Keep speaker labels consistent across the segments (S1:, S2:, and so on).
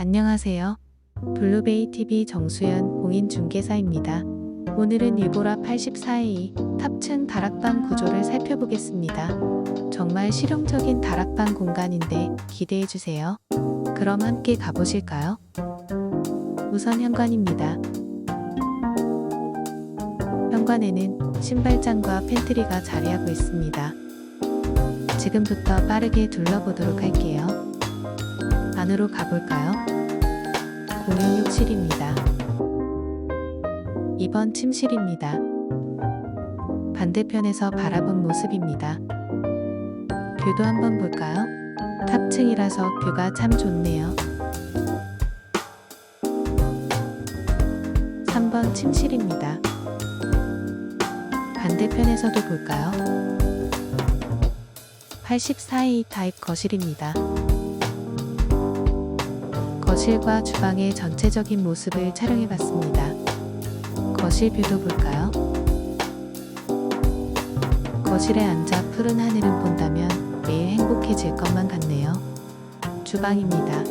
S1: 안녕하세요. 블루베이 TV 정수연 공인중개사입니다. 오늘은 유보라 84A 탑층 다락방 구조를 살펴보겠습니다. 정말 실용적인 다락방 공간인데 기대해 주세요. 그럼 함께 가보실까요? 우선 현관입니다. 현관에는 신발장과 팬트리가 자리하고 있습니다. 지금부터 빠르게 둘러보도록 할게요. 안으로 가볼까요? 공용 욕실입니다. 2번 침실입니다. 반대편에서 바라본 모습입니다. 뷰도 한번 볼까요? 탑층이라서 뷰가 참 좋네요. 3번 침실입니다. 반대편에서도 볼까요? 84A 타입 거실입니다. 거실과 주방의 전체적인 모습을 촬영해 봤습니다. 거실 뷰도 볼까요? 거실에 앉아 푸른 하늘을 본다면 매일 행복해질 것만 같네요. 주방입니다.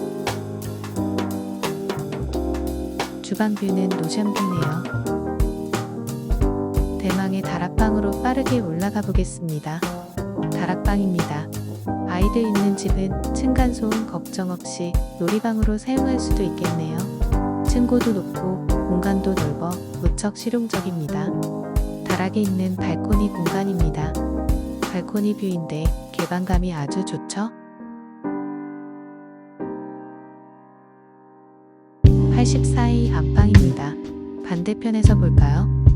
S1: 주방 뷰는 노션 뷰네요. 대망의 다락방으로 빠르게 올라가 보겠습니다. 다락방입니다. 아이들 있는 집은 층간소음 걱정 없이 놀이방으로 사용할 수도 있겠네요. 층고도 높고 공간도 넓어 무척 실용적입니다. 다락에 있는 발코니 공간입니다. 발코니 뷰인데 개방감이 아주 좋죠? 84의 안방입니다. 반대편에서 볼까요?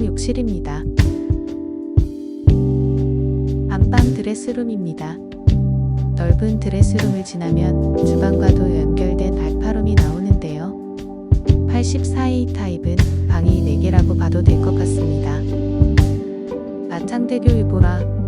S1: 안방 욕실입니다. 안방 드레스룸입니다. 넓은 드레스룸을 지나면 주방과도 연결된 알파룸이 나오는데요. 84A 타입은 방이 4개라고 봐도 될 것 같습니다. 마창대교 유보라